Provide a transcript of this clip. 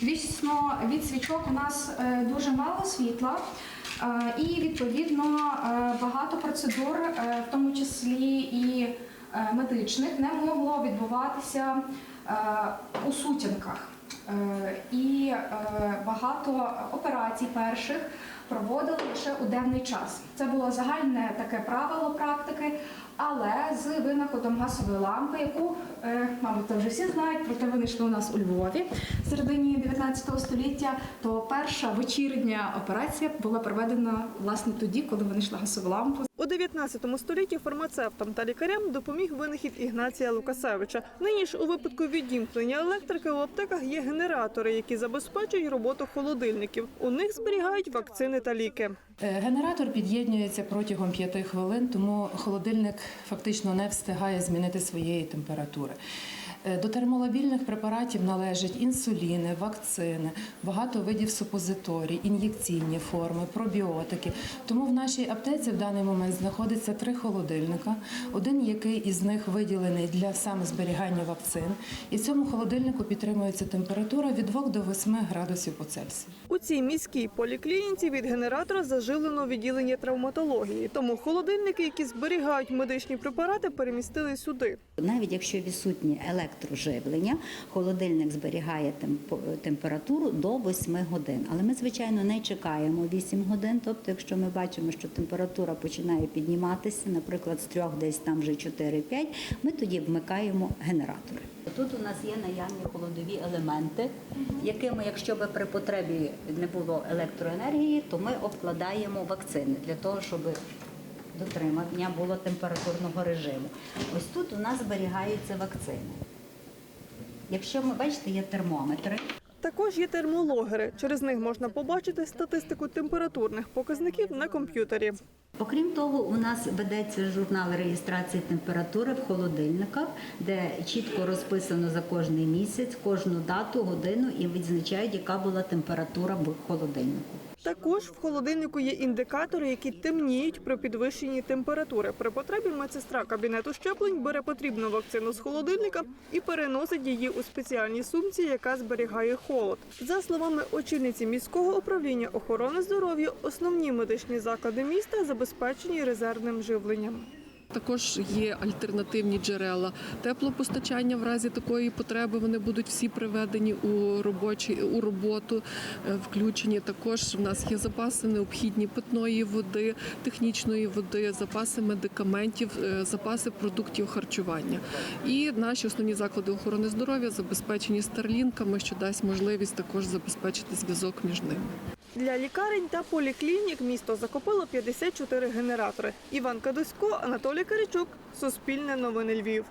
Звісно, від свічок у нас е, дуже мало світла. е, І відповідно е, багато процедур, в тому числі і медичних, не могло відбуватися е, у сутінках. Е, І е, багато операцій перших проводили лише у денний час. Це було загальне таке правило практики, але з винаходом газової лампи, яку, е, мабуть, вже всі знають, проте винайшли у нас у Львові в середині 19 століття, то перша вечірня операція була проведена власне тоді, коли винайшли газову лампу. У 19 столітті фармацевтам та лікарям допоміг винахід Ігнація Лукасевича. Нині ж у випадку відімкнення електрики у аптеках є генератори, які забезпечують роботу холодильників. У них зберігають вакцини та ліки. Е, Генератор під'єднується протягом 5 хвилин, тому холодильник фактично не встигає змінити своєї температури. Е, До термолабільних препаратів належать інсуліни, вакцини, багато видів супозиторій, ін'єкційні форми, пробіотики. Тому в нашій аптеці в даний момент знаходиться три холодильника. Один, який із них виділений для саме зберігання вакцин. І в цьому холодильнику підтримується температура від 2 до 8 градусів по Цельсію. У цій міській поліклініці від генератора зажилено відділення травматології. Тому холодильники, які зберігають медичні препарати, перемістили сюди. Навіть якщо відсутнє електроживлення, холодильник зберігає температуру до 8 годин. Але ми, звичайно, не чекаємо 8 годин. Тобто, якщо ми бачимо, що температура починає підніматися, наприклад, з 3 десь там вже 4-5, ми тоді вмикаємо генератори. Тут у нас є наявні холодові елементи, якими, якщо би при потребі не було електроенергії, то ми обкладаємо вакцини для того, щоб дотримання було температурного режиму. Ось тут у нас зберігаються вакцини. Якщо ми бачите, є термометри. Також є термологери. Через них можна побачити статистику температурних показників на комп'ютері. Окрім того, у нас ведеться журнал реєстрації температури в холодильниках, де чітко розписано за кожний місяць, кожну дату, годину і відзначають, яка була температура в холодильнику. Також в холодильнику є індикатори, які темніють при підвищенні температури. При потребі медсестра кабінету щеплень бере потрібну вакцину з холодильника і переносить її у спеціальній сумці, яка зберігає холод. За словами очільниці міського управління охорони здоров'я, основні медичні заклади міста забезпечені резервним живленням. Також є альтернативні джерела теплопостачання. В разі такої потреби вони будуть всі приведені у робочі у роботу, е, включені. Також в нас є запаси необхідні питної води, технічної води, запаси медикаментів, е, запаси продуктів харчування. І наші основні заклади охорони здоров'я забезпечені старлінками, що дасть можливість також забезпечити зв'язок між ними. Для лікарень та поліклінік місто закупило 54 генератори. Іван Кадусько, Анатолій Каричук, Суспільне новини Львів.